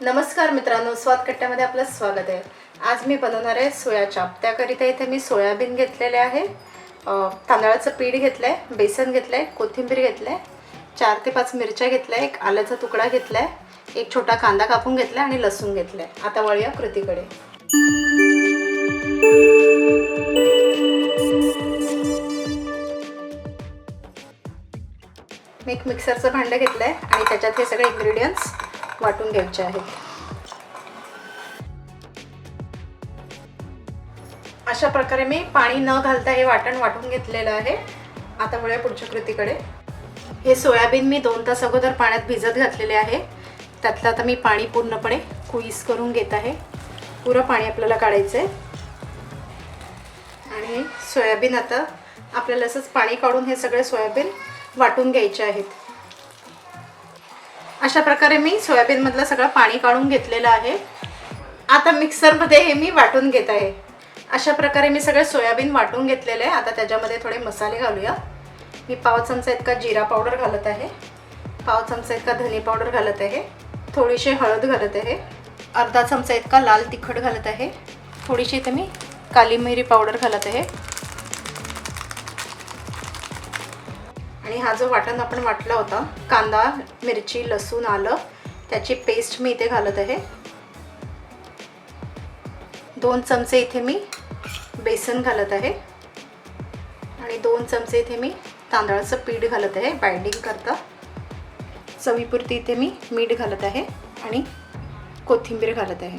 नमस्कार मित्रांनो स्वाद कट्ट्यामध्ये आपलं स्वागत आहे. आज मी बनवणार आहे सोया चाप. त्याकरिता इथे मी सोयाबीन घेतलेले आहे. तांदळाचं पीठ घेतलं आहे बेसन घेतलं आहे कोथिंबीर घेतलं आहे चार ते पाच मिरच्या घेतल्या एक आल्याचा तुकडा घेतला आहे एक छोटा कांदा कापून घेतला आणि लसूण घेतलं आहे आता वळूया कृतीकडे. मी एक मिक्सरचं भांडं घेतलं आहे आणि त्याच्यात हे सगळे इन्ग्रेडियंट्स वाटून घ्यायचे आहेत. अशा प्रकारे मी पाणी न घालता हे वाटण वाटून घेतलेलं आहे. आता वळूया पुढच्या कृतीकडे. हे सोयाबीन मी दोन तास अगोदर पाण्यात भिजत घातलेले आहे. त्यातलं आता मी पाणी पूर्णपणे कुईस करून घेत आहे. पुरं पाणी आपल्याला काढायचं आहे आणि सोयाबीन आता आपल्याला असंच पाणी काढून हे सगळे सोयाबीन वाटून घ्यायचे आहेत. अशा प्रकारे मी सोयाबीनमधलं सगळं पाणी काढून घेतलेलं आहे. आता मिक्सरमध्ये हे मी वाटून घेत आहे. अशा प्रकारे मी सगळं सोयाबीन वाटून घेतलेलं आहे. आता त्याच्यामध्ये थोडे मसाले घालूया. मी पाव चमचा इतका जिरा पावडर घालत आहे. पाव चमचा इतका धने पावडर घालत आहे. थोडीशी हळद घालत आहे. अर्धा चमचा इतका लाल तिखट घालत आहे. थोडीशी इथे मी काली मिरी पावडर घालत आहे. आणि हा जो वाटण आपण वाटला होता कांदा मिरची लसूण आलं त्याची पेस्ट मी इथे घालत आहे. दोन चमचे इथे मी बेसन घालत आहे. आणि दोन चमचे इथे मी तांदळाचं पीठ घालत आहे बाइंडिंग करता. चवीपुरती इथे मी मीठ घालत आहे आणि कोथिंबीर घालत आहे.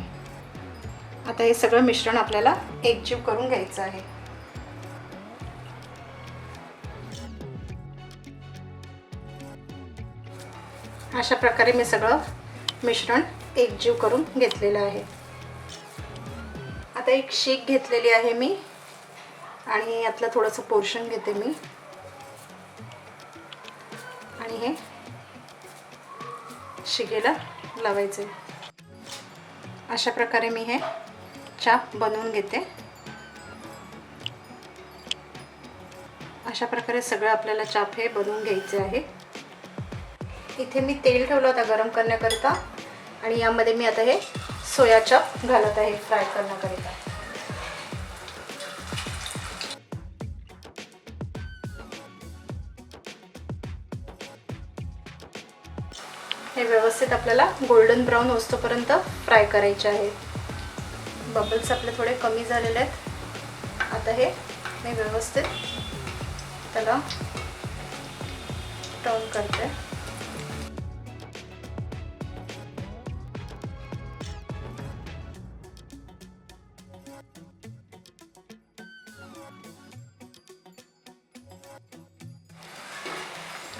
आता हे सगळं मिश्रण आपल्याला एकजीव करून घ्यायचं आहे. अशा प्रकारे मी सगळं मिश्रण एकजीव करून घेतलेलं आहे. आता एक शीक घेतलेली आहे मी आणि यातलं थोडंसं पोर्शन घेते मी. आणि हे शिगेला लावायचे. अशा प्रकारे मी हे चाप बनवून घेते. अशा प्रकारे सगळं आपल्याला चाप हे बनवून घ्यायचे आहे. इथे मी तेल ठेवलं होतं गरम करण्याकरिता. आणि यामध्ये मी आता हे सोया चप घालत आहे फ्राय करण्याकरिता. हे व्यवस्थित आपल्याला गोल्डन ब्राऊन होतोपर्यंत फ्राय करायचे आहे. बबल्स आपले थोडे कमी झालेले आहेत. आता हे मी व्यवस्थित त्याला टर्न करते.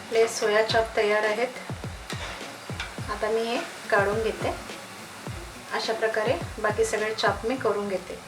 आपले सोया चॉप तयार आहेत. आता मी हे काढून घेते. अशा प्रकारे बाकी सगळे चॉप मी करून घेते.